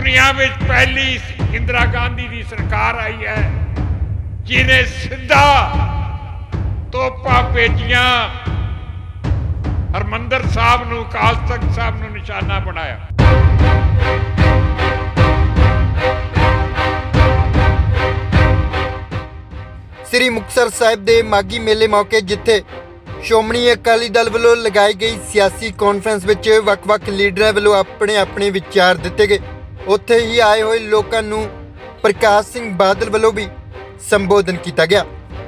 ਦੁਨੀਆ ਵਿੱਚ ਪਹਿਲੀ ਇੰਦਰਾ ਗਾਂਧੀ ਦੀ ਸਰਕਾਰ ਆਈ ਹੈ, ਜਿਹਨੇ ਸਿੱਧਾ ਤੋਪਾਂ ਭੇਜੀਆਂ ਹਰਮੰਦਰ ਸਾਹਿਬ ਨੂੰ, ਅਕਾਲ ਤਖਤ ਸਾਹਿਬ ਨੂੰ ਨਿਸ਼ਾਨਾ ਬਣਾਇਆ। ਸ੍ਰੀ ਮੁਕਤਸਰ ਸਾਹਿਬ ਦੇ ਮਾਗੀ ਮੇਲੇ ਮੌਕੇ ਜਿੱਥੇ ਸ਼੍ਰੋਮਣੀ ਅਕਾਲੀ ਦਲ ਵੱਲੋਂ ਲਗਾਈ ਗਈ ਸਿਆਸੀ ਕਾਨਫਰੰਸ ਵਿੱਚ ਵੱਖ-ਵੱਖ ਲੀਡਰਾਂ ਵੱਲੋਂ ਆਪਣੇ ਆਪਣੇ ਵਿਚਾਰ ਦਿੱਤੇ ਗਏ। ਉੱਥੇ ਹੀ ਆਏ ਹੋਏ ਲੋਕਾਂ ਨੂੰ ਪ੍ਰਕਾਸ਼ ਸਿੰਘ ਬਾਦਲ ਵੱਲੋਂ ਵੀ ਸੰਬੋਧਨ ਕੀਤਾ ਗਿਆ।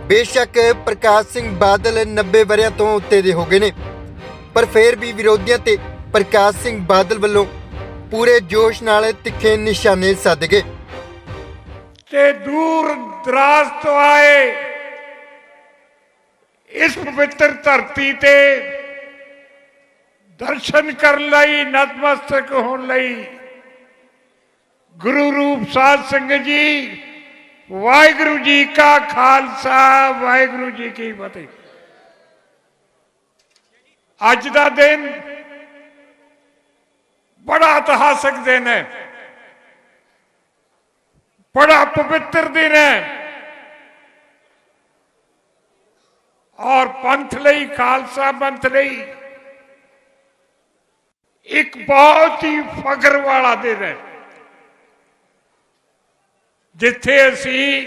ਬੇਸ਼ੱਕ ਪ੍ਰਕਾਸ਼ ਸਿੰਘ ਬਾਦਲ 90 ਵਰਿਆਂ ਤੋਂ ਉੱਤੇ ਦੇ ਹੋ ਗਏ ਨੇ। ਪਰ ਫਿਰ ਵੀ ਵਿਰੋਧੀਆਂ ਤੇ ਪ੍ਰਕਾਸ਼ ਸਿੰਘ ਬਾਦਲ ਵੱਲੋਂ ਪੂਰੇ ਜੋਸ਼ ਨਾਲ ਤਿੱਖੇ ਨਿਸ਼ਾਨੇ ਸਾਧੇ ਗਏ। ਤੇ ਦੂਰ ਦਰਾਜ਼ ਤੋਂ ਆਏ ਇਸ ਪਵਿੱਤਰ ਧਰਤੀ ਤੇ ਦਰਸ਼ਨ ਕਰਨ ਲਈ ਨਤਮਸਤਕ ਹੋਣ ਲਈ ਗੁਰੂ ਰੂਪ ਸਾਧ ਸੰਗਤ ਜੀ ਵਾਹਿਗੁਰੂ ਜੀ ਕਾ ਖਾਲਸਾ ਵਾਹਿਗੁਰੂ ਜੀ ਕੀ ਫਤਿਹ ਅੱਜ ਦਾ ਦਿਨ ਬੜਾ ਇਤਿਹਾਸਕ ਦਿਨ ਹੈ ਬੜਾ ਪਵਿੱਤਰ ਦਿਨ ਹੈ ਔਰ ਪੰਥ ਲਈ ਖਾਲਸਾ ਪੰਥ ਲਈ ਇੱਕ ਬਹੁਤ ਹੀ ਫਖਰ ਵਾਲਾ ਦਿਨ ਹੈ ਜਿੱਥੇ ਅਸੀਂ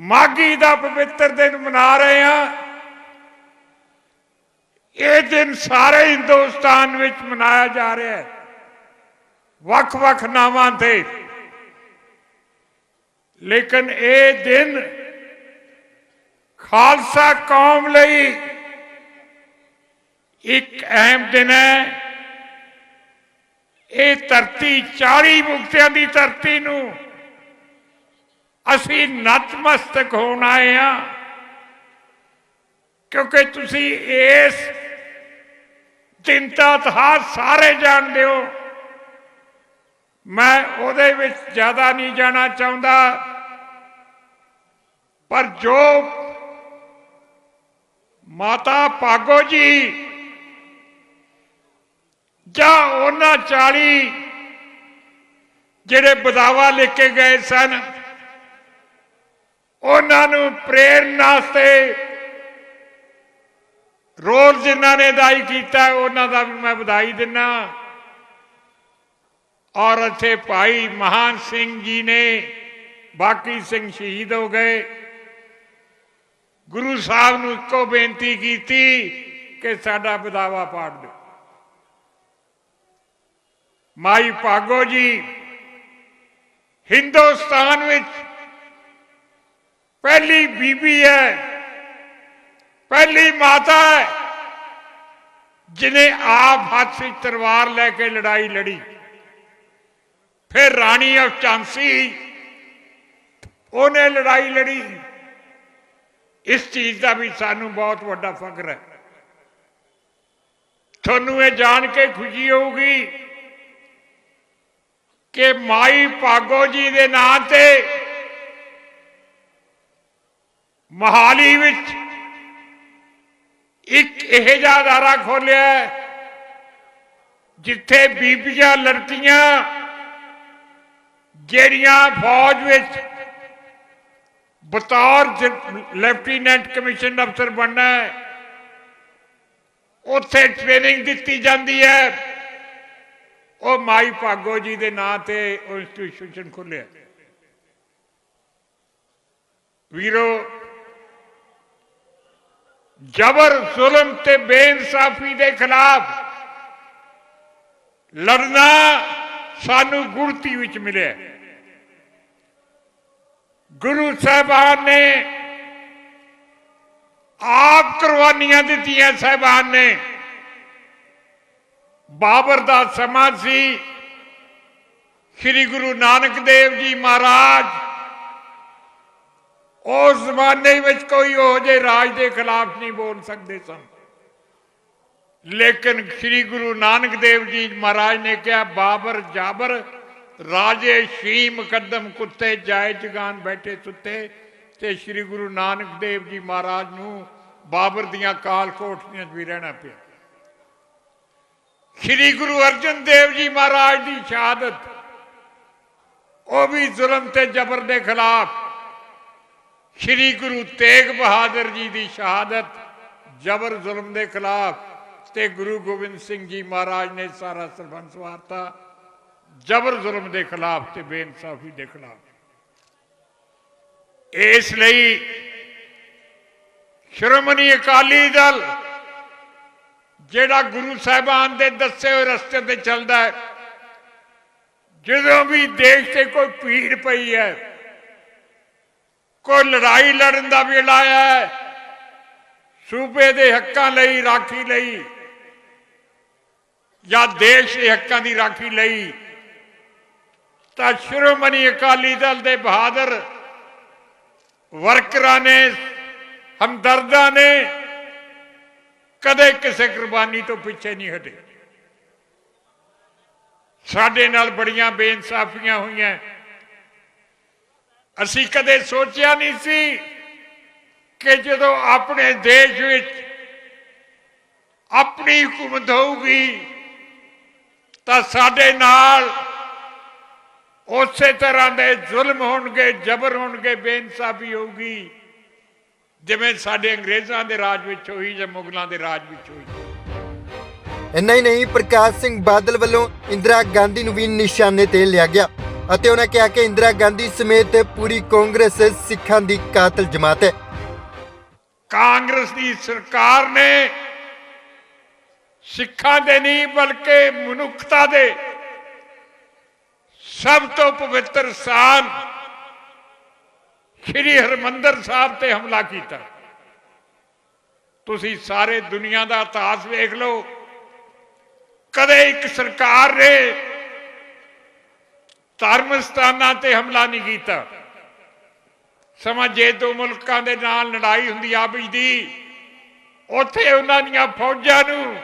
ਮਾਗੀ ਦਾ ਪਵਿੱਤਰ ਦਿਨ ਮਨਾ ਰਹੇ ਹਾਂ, ਇਹ ਦਿਨ ਸਾਰੇ ਹਿੰਦੁਸਤਾਨ ਵਿੱਚ ਮਨਾਇਆ ਜਾ ਰਿਹਾ ਹੈ। ਵੱਖ-ਵੱਖ ਨਾਵਾਂ ਤੇ। ਲੇਕਿਨ ਇਹ ਦਿਨ ਖਾਲਸਾ ਕੌਮ ਲਈ ਇੱਕ ਅਹਿਮ ਦਿਨ ਹੈ। ਇਹ ਧਰਤੀ 40 ਮੁਕਤਿਆਂ ਦੀ ਧਰਤੀ ਨੂੰ ਅਸੀਂ ਨਤਮਸਤਕ ਹੋਣ ਆਏ ਹਾਂ। ਕਿਉਂਕਿ ਤੁਸੀਂ ਇਸ ਦਿਨ ਦਾ ਸਾਰੇ ਜਾਣਦੇ ਹੋ। ਮੈਂ ਉਹਦੇ ਵਿੱਚ ਜ਼ਿਆਦਾ ਨਹੀਂ ਜਾਣਾ ਚਾਹੁੰਦਾ। ਪਰ ਜੋ ਮਾਤਾ ਭਾਗੋ ਜੀ ਜਾਂ ਉਹਨਾਂ 40 ਜਿਹੜੇ ਬਦਾਵਾ ਲਿਖ ਕੇ ਗਏ ਸਨ, ਉਹਨਾਂ ਨੂੰ ਪ੍ਰੇਰਨਾ ਤੇ ਰੋਲ ਜਿਨ੍ਹਾਂ ਨੇ ਅਦਾਈ ਕੀਤਾ, ਉਹਨਾਂ ਦਾ ਵੀ ਮੈਂ ਵਧਾਈ ਦਿੰਨਾ। ਔਰ ਇੱਥੇ ਭਾਈ ਮਹਾਨ ਸਿੰਘ ਜੀ ਨੇ ਬਾਕੀ ਸਿੰਘ ਸ਼ਹੀਦ ਹੋ ਗਏ। ਗੁਰੂ ਸਾਹਿਬ ਨੂੰ ਇੱਕੋ ਬੇਨਤੀ ਕੀਤੀ ਕਿ ਸਾਡਾ ਬਦਾਵਾ ਪਾੜ ਦਿਓ। ਮਾਈ ਭਾਗੋ ਜੀ, ਹਿੰਦੁਸਤਾਨ ਵਿੱਚ ਪਹਿਲੀ ਬੀਬੀ ਹੈ, ਪਹਿਲੀ ਮਾਤਾ ਹੈ ਜਿਨੇ ਆਪ ਹੱਥ ਵਿੱਚ ਤਲਵਾਰ ਲੈ ਕੇ ਲੜਾਈ ਲੜੀ। ਫਿਰ ਰਾਣੀ ਆਫ ਝਾਂਸੀ, ਉਹਨੇ ਲੜਾਈ ਲੜੀ। ਇਸ ਚੀਜ਼ ਦਾ ਵੀ ਸਾਨੂੰ ਬਹੁਤ ਵੱਡਾ ਫਖਰ ਹੈ। ਤੁਹਾਨੂੰ ਇਹ ਜਾਣ ਕੇ ਖੁਸ਼ੀ ਹੋਊਗੀ ਕਿ ਮਾਈ ਭਾਗੋ ਜੀ ਦੇ ਨਾਂ ਤੇ ਮਹਾਲੀ ਵਿੱਚ ਇੱਕ ਇਹ ਜਿਹਾ ਅਦਾਰਾ ਖੋਲਿਆ ਜਿੱਥੇ ਬੀਬੀਆਂ ਲੜਕੀਆਂ ਜਿਹੜੀਆਂ ਫੌਜ ਵਿੱਚ ਬਤੌਰ ਲੈਫਟੀਨੈਂਟ ਕਮਿਸ਼ਨ ਅਫਸਰ ਬਣਨਾ ਹੈ, ਉੱਥੇ ਟ੍ਰੇਨਿੰਗ ਦਿੱਤੀ ਜਾਂਦੀ ਹੈ। ਉਹ ਮਾਈ ਭਾਗੋ ਜੀ ਦੇ ਨਾਂ ਤੇ ਉਹ ਇੰਸਟੀਟਿਊਸ਼ਨ ਖੁੱਲਿਆ ਵੀਰੋ, ਜਬਰ ਜ਼ੁਲਮ ਤੇ ਬੇਇਨਸਾਫੀ ਦੇ ਖਿਲਾਫ ਲੜਨਾ ਸਾਨੂੰ ਗੁਰਤੀ ਵਿੱਚ ਮਿਲਿਆ। ਗੁਰੂ ਸਾਹਿਬਾਨ ਨੇ ਆਪ ਕੁਰਬਾਨੀਆਂ ਦਿੱਤੀਆਂ, ਸਾਹਿਬਾਨ ਨੇ ਬਾਬਰ ਦਾ ਸਮਾਂ ਸੀ। ਸ੍ਰੀ ਗੁਰੂ ਨਾਨਕ ਦੇਵ ਜੀ ਮਹਾਰਾਜ, ਉਸ ਜ਼ਮਾਨੇ ਵਿੱਚ ਕੋਈ ਹੋ ਜੇ ਰਾਜ ਦੇ ਖਿਲਾਫ ਨਹੀਂ ਬੋਲ ਸਕਦੇ ਸਨ। ਲੇਕਿਨ ਸ੍ਰੀ ਗੁਰੂ ਨਾਨਕ ਦੇਵ ਜੀ ਮਹਾਰਾਜ ਨੇ ਕਿਹਾ, ਬਾਬਰ ਜਾਬਰ, ਰਾਜੇ ਸ਼ੀ ਮੁਕੱਦਮ ਕੁੱਤੇ ਜਾਏ ਜਗਾਨ ਬੈਠੇ ਸੁੱਤੇ, ਤੇ ਸ੍ਰੀ ਗੁਰੂ ਨਾਨਕ ਦੇਵ ਜੀ ਮਹਾਰਾਜ ਨੂੰ ਬਾਬਰ ਦੀਆਂ ਕਾਲ ਕੋਠੀਆਂ 'ਚ ਵੀ ਰਹਿਣਾ ਪਿਆ। ਸ੍ਰੀ ਗੁਰੂ ਅਰਜਨ ਦੇਵ ਜੀ ਮਹਾਰਾਜ ਦੀ ਸ਼ਹਾਦਤ। ਉਹ ਵੀ ਜ਼ੁਲਮ ਤੇ ਜ਼ਬਰ ਦੇ ਖਿਲਾਫ ਸ੍ਰੀ ਗੁਰੂ ਤੇਗ ਬਹਾਦਰ ਜੀ ਦੀ ਸ਼ਹਾਦਤ, ਜ਼ਬਰ ਜ਼ੁਲਮ ਦੇ ਖਿਲਾਫ ਤੇ ਗੁਰੂ ਗੋਬਿੰਦ ਸਿੰਘ ਜੀ ਮਹਾਰਾਜ ਨੇ ਸਾਰਾ ਸਰਬੰਸ ਵਾਰਤਾ, ਜ਼ਬਰ ਜ਼ੁਲਮ ਦੇ ਖਿਲਾਫ ਤੇ ਬੇਇਨਸਾਫੀ ਦੇ ਖਿਲਾਫ। ਇਸ ਲਈ ਸ਼੍ਰੋਮਣੀ ਅਕਾਲੀ ਦਲ ਜਿਹੜਾ ਗੁਰੂ ਸਾਹਿਬਾਨ ਦੇ ਦੱਸੇ ਹੋਏ ਰਸਤੇ ਤੇ ਚੱਲਦਾ ਹੈ, ਜਦੋਂ ਵੀ ਦੇਸ਼ ਤੇ ਕੋਈ ਭੀੜ ਪਈ ਹੈ, ਕੋਈ ਲੜਾਈ ਲੜਨ ਦਾ ਵੇਲਾ ਆਇਆ ਹੈ, ਸੂਬੇ ਦੇ ਹੱਕਾਂ ਲਈ, ਰਾਖੀ ਲਈ, ਜਾਂ ਦੇਸ਼ ਦੇ ਹੱਕਾਂ ਦੀ ਰਾਖੀ ਲਈ, ਤਾਂ ਸ਼੍ਰੋਮਣੀ ਅਕਾਲੀ ਦਲ ਦੇ ਬਹਾਦਰ ਵਰਕਰਾਂ ਨੇ, ਹਮਦਰਦਾਂ ਨੇ ਕਦੇ ਕਿਸੇ ਕੁਰਬਾਨੀ ਤੋਂ ਪਿੱਛੇ ਨਹੀਂ ਹਟੇ। ਸਾਡੇ ਨਾਲ ਬੜੀਆਂ ਬੇਇਨਸਾਫੀਆਂ ਹੋਈਆਂ। ਅਸੀਂ ਕਦੇ ਸੋਚਿਆ ਨਹੀਂ ਸੀ ਕਿ ਜਦੋਂ ਆਪਣੇ ਦੇਸ਼ ਵਿੱਚ ਆਪਣੀ ਹਕੂਮਤ ਹੋਊਗੀ, ਤਾਂ ਸਾਡੇ ਨਾਲ ਉਸੇ ਤਰ੍ਹਾਂ ਦੇ ਜ਼ੁਲਮ ਹੋਣਗੇ, ਜ਼ਬਰ ਹੋਣਗੇ, ਬੇਇਨਸਾਫੀ ਹੋਊਗੀ। ਜਿਵੇਂ ਸਾਡੇ ਅੰਗਰੇਜ਼ਾਂ ਦੇ ਰਾਜ ਵਿੱਚ ਹੋਈ ਜਾਂ ਮੁਗਲਾਂ ਦੇ ਰਾਜ ਵਿੱਚ ਹੋਈ। ਇੰਨਾ ਹੀ ਨਹੀਂ ਪ੍ਰਕਾਸ਼ ਸਿੰਘ ਬਾਦਲ ਵੱਲੋਂ ਇੰਦਰਾ ਗਾਂਧੀ ਨੂੰ ਵੀ ਨਿਸ਼ਾਨੇ ਤੇ ਲਿਆ ਗਿਆ ਅਤੇ ਉਹਨਾਂ ਕਿਹਾ ਕਿ ਇੰਦਰਾ ਗਾਂਧੀ ਸਮੇਤ ਪੂਰੀ ਕਾਂਗਰਸ ਸਿੱਖਾਂ ਦੀ ਕਾਤਲ ਜਮਾਤ ਹੈ। ਕਾਂਗਰਸ ਦੀ ਸਰਕਾਰ ਨੇ ਸਿੱਖਾਂ ਦੇ ਨਹੀਂ ਬਲਕਿ ਮਨੁੱਖਤਾ ਦੇ ਸਭ ਤੋਂ ਪਵਿੱਤਰ ਸਥਾਨ ਸ੍ਰੀ ਹਰਮੰਦਰ ਸਾਹਿਬ ਤੇ ਹਮਲਾ ਕੀਤਾ। ਤੁਸੀਂ ਸਾਰੇ ਦੁਨੀਆ ਦਾ ਇਤਿਹਾਸ ਵੇਖ ਲਓ। ਕਦੇ ਇੱਕ ਸਰਕਾਰ ਨੇ ਧਰਮ ਸਥਾਨਾਂ ਤੇ ਹਮਲਾ ਨਹੀਂ ਕੀਤਾ। ਸਮਾਂ ਜੇ ਦੋ ਮੁਲਕਾਂ ਦੇ ਨਾਲ ਲੜਾਈ ਹੁੰਦੀ ਆਪਸ ਦੀ। ਉੱਥੇ ਉਹਨਾਂ ਦੀਆਂ ਫੌਜਾਂ ਨੂੰ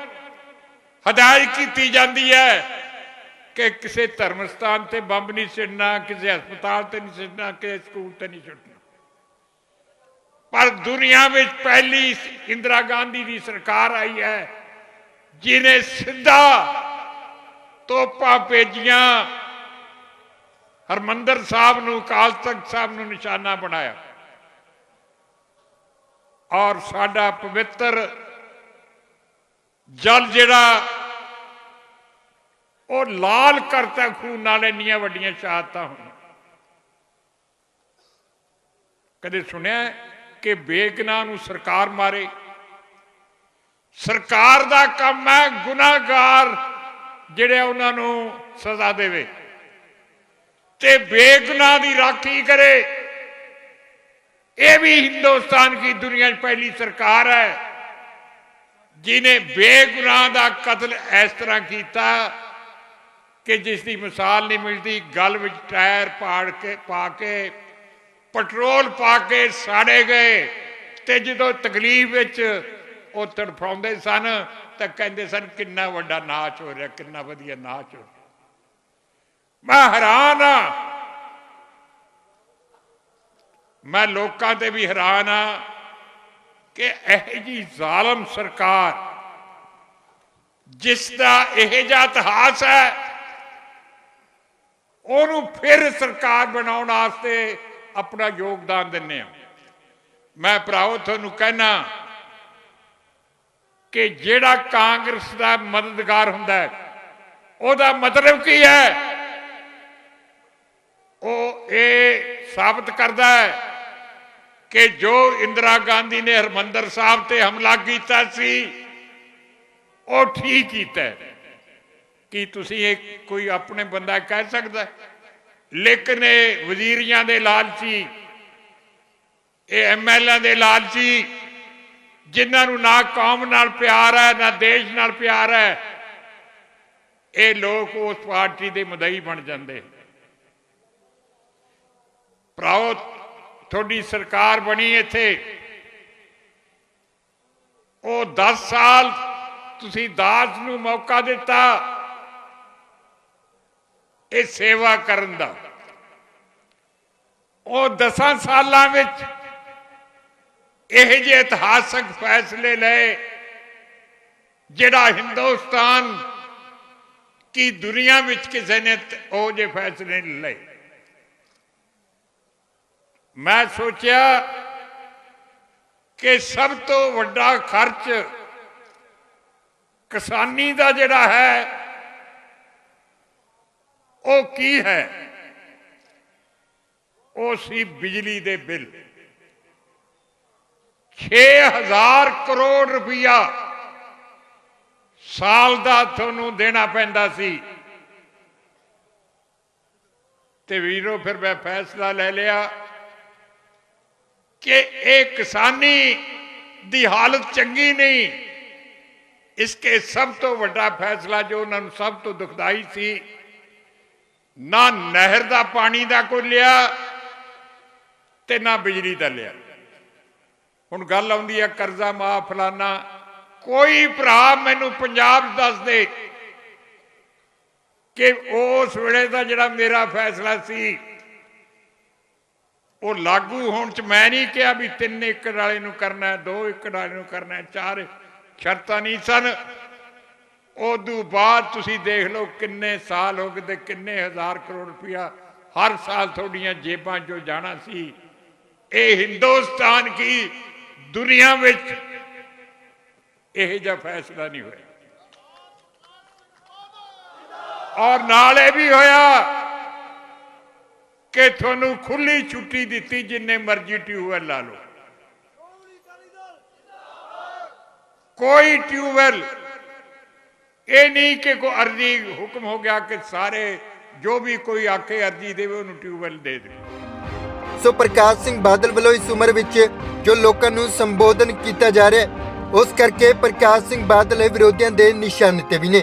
ਹਦਾਇਤ ਕੀਤੀ ਜਾਂਦੀ ਹੈ ਕਿ ਕਿਸੇ ਧਰਮ ਸਥਾਨ ਤੇ ਬੰਬ ਨਹੀਂ ਸਿੱਟਣਾ ਕਿਸੇ ਹਸਪਤਾਲ ਤੇ ਨਹੀਂ ਸਿੱਟਣਾ ਕਿਸੇ ਸਕੂਲ ਤੇ ਨਹੀਂ ਸਿੱਟਣਾ ਪਰ ਦੁਨੀਆ ਵਿੱਚ ਪਹਿਲੀ ਇੰਦਰਾ ਗਾਂਧੀ ਦੀ ਸਰਕਾਰ ਆਈ ਹੈ ਜਿਨੇ ਸਿੱਧਾ ਤੋਪਾਂ ਭੇਜੀਆਂ। ਹਰਮੰਦਰ ਸਾਹਿਬ ਨੂੰ, ਅਕਾਲ ਤਖਤ ਸਾਹਿਬ ਨੂੰ ਨਿਸ਼ਾਨਾ ਬਣਾਇਆ। ਔਰ ਸਾਡਾ ਪਵਿੱਤਰ ਜਲ ਜਿਹੜਾ, ਉਹ ਲਾਲ ਕਰਤਾ ਖੂਨ ਨਾਲ ਇੰਨੀਆਂ ਵੱਡੀਆਂ ਸ਼ਹਾਦਤਾਂ ਹੋਈਆਂ। ਕਦੇ ਸੁਣਿਆ ਕਿ ਬੇਗਨਾਹ ਨੂੰ ਸਰਕਾਰ ਮਾਰੇ। ਸਰਕਾਰ ਦਾ ਕੰਮ ਹੈ ਗੁਨਾਹਗਾਰ ਜਿਹੜੇ ਉਹਨਾਂ ਨੂੰ ਸਜ਼ਾ ਦੇਵੇ। ਤੇ ਬੇਗੁਨਾਹ ਦੀ ਰਾਖੀ ਕਰੇ। ਇਹ ਵੀ ਹਿੰਦੁਸਤਾਨ ਦੀ ਦੁਨੀਆ 'ਚ ਪਹਿਲੀ ਸਰਕਾਰ ਹੈ ਜਿਨੇ ਬੇਗੁਨਾਹ ਦਾ ਕਤਲ ਇਸ ਤਰ੍ਹਾਂ ਕੀਤਾ ਕਿ ਜਿਸ ਦੀ ਮਿਸਾਲ ਨਹੀਂ ਮਿਲਦੀ, ਗਲ ਵਿੱਚ ਟਾਇਰ ਪਾੜ ਕੇ ਪਾ ਕੇ ਪੈਟਰੋਲ ਪਾ ਕੇ ਸਾੜੇ ਗਏ ਤੇ ਜਦੋਂ ਤਕਲੀਫ ਵਿੱਚ ਉਹ ਤੜਫਾਉਂਦੇ ਸਨ ਤਾਂ ਕਹਿੰਦੇ ਸਨ, ਕਿੰਨਾ ਵੱਡਾ ਨਾਚ ਹੋ ਰਿਹਾ, ਕਿੰਨਾ ਵਧੀਆ ਨਾਚ ਹੋ ਰਿਹਾ। ਮੈਂ ਹੈਰਾਨ ਆ ਮੈਂ ਲੋਕਾਂ ਤੇ ਵੀ ਹੈਰਾਨ ਆ ਕਿ ਇਹ ਜੀ ਜ਼ਾਲਮ ਸਰਕਾਰ, ਜਿਸ ਦਾ ਇਹ ਜਿਹਾ ਇਤਿਹਾਸ ਹੈ, ਉਹਨੂੰ ਫਿਰ ਸਰਕਾਰ ਬਣਾਉਣ ਵਾਸਤੇ ਆਪਣਾ ਯੋਗਦਾਨ ਦਿੰਨੇ ਆ ਮੈਂ ਭਰਾਓ ਤੁਹਾਨੂੰ ਕਹਿਣਾ ਕਿ ਜਿਹੜਾ ਕਾਂਗਰਸ ਦਾ ਮਦਦਗਾਰ ਹੁੰਦਾ ਹੈ, ਉਹਦਾ ਮਤਲਬ ਕੀ ਹੈ ਉਹ ਇਹ ਸਾਬਤ ਕਰਦਾ ਹੈ ਕਿ ਜੋ ਇੰਦਰਾ ਗਾਂਧੀ ਨੇ ਹਰਮੰਦਰ ਸਾਹਿਬ ਤੇ ਹਮਲਾ ਕੀਤਾ ਸੀ, ਉਹ ਠੀਕ ਕੀਤਾ ਹੈ। ਕੀ ਤੁਸੀਂ ਇਹ ਕੋਈ ਆਪਣੇ ਬੰਦਾ ਕਹਿ ਸਕਦਾ ਹੈ? ਲੇਕਿਨ ਇਹ ਵਜ਼ੀਰੀਆਂ ਦੇ ਲਾਲਚੀ, ਇਹ ਐਮਐਲਏ ਦੇ ਲਾਲਚੀ, ਜਿਨ੍ਹਾਂ ਨੂੰ ਨਾ ਕੌਮ ਨਾਲ ਪਿਆਰ ਹੈ, ਨਾ ਦੇਸ਼ ਨਾਲ ਪਿਆਰ ਹੈ, ਇਹ ਲੋਕ ਉਸ ਪਾਰਟੀ ਦੇ ਮਦਈ ਬਣ ਜਾਂਦੇ। ਭਰਾਓ ਤੁਹਾਡੀ ਸਰਕਾਰ ਬਣੀ ਇੱਥੇ। ਉਹ 10 ਸਾਲ ਤੁਸੀਂ ਦਾਸ ਨੂੰ ਮੌਕਾ ਦਿੱਤਾ। ਇਹ ਸੇਵਾ ਕਰਨ ਦਾ। ਉਹ 10 ਸਾਲਾਂ ਵਿੱਚ ਇਹ ਜਿਹੇ ਇਤਿਹਾਸਕ ਫੈਸਲੇ ਲਏ, ਜਿਹੜਾ ਹਿੰਦੁਸਤਾਨ ਕਿ ਦੁਨੀਆ ਵਿੱਚ ਕਿਸੇ ਨੇ ਉਹ ਜੇ ਫੈਸਲੇ ਲਏ। ਮੈਂ ਸੋਚਿਆ ਕਿ ਸਭ ਤੋਂ ਵੱਡਾ ਖਰਚ ਕਿਸਾਨੀ ਦਾ ਜਿਹੜਾ ਹੈ ਉਹ ਕੀ ਹੈ? ਉਹ ਸੀ ਬਿਜਲੀ ਦੇ ਬਿੱਲ। 6000 ਕਰੋੜ ਰੁਪਇਆ ਸਾਲ ਦਾ ਤੁਹਾਨੂੰ ਦੇਣਾ ਪੈਂਦਾ ਸੀ। ਤੇ ਵੀਰੋ, ਫਿਰ ਮੈਂ ਫੈਸਲਾ ਲੈ ਲਿਆ ਕਿ ਇਹ ਕਿਸਾਨੀ ਦੀ ਹਾਲਤ ਚੰਗੀ ਨਹੀਂ। ਇਸਕੇ ਸਭ ਤੋਂ ਵੱਡਾ ਫੈਸਲਾ ਜੋ ਉਹਨਾਂ ਨੂੰ ਸਭ ਤੋਂ ਦੁਖਦਾਈ ਸੀ ਨਾ ਨਹਿਰ ਦਾ ਪਾਣੀ ਦਾ ਕੋਈ ਲਿਆ ਤੇ ਨਾ ਬਿਜਲੀ ਦਾ ਲਿਆ। ਹੁਣ ਗੱਲ ਆਉਂਦੀ ਹੈ ਕਰਜ਼ਾ ਮਾਫ ਫਲਾਨਾ, ਕੋਈ ਭਰਾ ਮੈਨੂੰ ਪੰਜਾਬ ਦੱਸ ਦੇ ਕਿ ਉਸ ਵੇਲੇ ਦਾ ਜਿਹੜਾ ਮੇਰਾ ਫੈਸਲਾ ਸੀ, ਉਹ ਲਾਗੂ ਹੋਣ ਚ ਮੈਂ ਨਹੀਂ ਕਿਹਾ ਵੀ 3 ਏਕੜ ਵਾਲੇ ਨੂੰ ਕਰਨਾ ਹੈ 2 ਏਕੜ ਵਾਲੇ ਨੂੰ ਕਰਨਾ ਹੈ 4 ਸ਼ਰਤਾਂ ਨਹੀਂ ਸਨ। ਉਦੋਂ ਬਾਅਦ ਤੁਸੀਂ ਦੇਖ ਲਓ ਕਿੰਨੇ ਸਾਲ ਹੋ ਗਏ ਤੇ ਕਿੰਨੇ ਹਜ਼ਾਰ ਕਰੋੜ ਰੁਪਇਆ ਹਰ ਸਾਲ ਤੁਹਾਡੀਆਂ ਜੇਬਾਂ 'ਚੋਂ ਜਾਣਾ ਸੀ। ਇਹ ਹਿੰਦੁਸਤਾਨ ਕੀ ਦੁਨੀਆ ਵਿੱਚ ਇਹ ਜਿਹਾ ਫੈਸਲਾ ਨਹੀਂ ਹੋਇਆ। ਔਰ ਨਾਲ ਇਹ ਵੀ ਹੋਇਆ ਕਿ ਤੁਹਾਨੂੰ ਖੁੱਲੀ ਛੁੱਟੀ ਦਿੱਤੀ ਜਿੰਨੇ ਮਰਜ਼ੀ ਟਿਊਬਵੈਲ ਲਾ ਲਓ। ਕੋਈ ਟਿਊਬਵੈਲ ਇਹ ਨਹੀਂ ਕਿ ਕੋ ਅਰਜੀ ਹੁਕਮ ਹੋ ਗਿਆ ਕਿ ਸਾਰੇ ਜੋ ਵੀ ਕੋਈ ਆਕੇ ਅਰਜੀ ਦੇਵੇ, ਉਹਨੂੰ ਟਿਊਬਵੈਲ ਦੇ ਦੇ ਸੋ ਪ੍ਰਕਾਸ਼ ਸਿੰਘ ਬਾਦਲ ਵੱਲੋਂ ਇਸ ਉਮਰ ਵਿੱਚ ਜੋ ਲੋਕਾਂ ਨੂੰ ਸੰਬੋਧਨ ਕੀਤਾ ਜਾ ਰਿਹਾ ਉਸ ਕਰਕੇ ਪ੍ਰਕਾਸ਼ ਸਿੰਘ ਬਾਦਲ ਵਿਰੋਧੀਆਂ ਦੇ ਨਿਸ਼ਾਨੇ ਤੇ ਵੀ ਨੇ।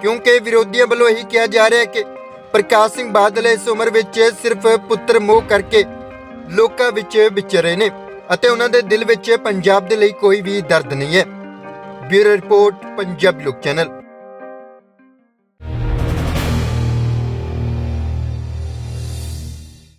ਕਿਉਂਕਿ ਵਿਰੋਧੀਆਂ ਵੱਲੋਂ ਇਹੀ ਕਿਹਾ ਜਾ ਰਿਹਾ ਕਿ ਪ੍ਰਕਾਸ਼ ਸਿੰਘ ਬਾਦਲ ਇਸ ਉਮਰ ਵਿੱਚ ਸਿਰਫ ਪੁੱਤਰ ਮੋਹ ਕਰਕੇ ਲੋਕਾਂ ਵਿੱਚ ਵਿਚਰੇ ਨੇ ਅਤੇ ਉਹਨਾਂ ਦੇ ਦਿਲ ਵਿੱਚ ਪੰਜਾਬ ਦੇ ਲਈ ਕੋਈ ਵੀ ਦਰਦ ਨਹੀਂ ਹੈ। ਬਿਊਰੋ ਰਿਪੋਰਟ, ਪੰਜਾਬ ਲੋਕ ਚੈਨਲ।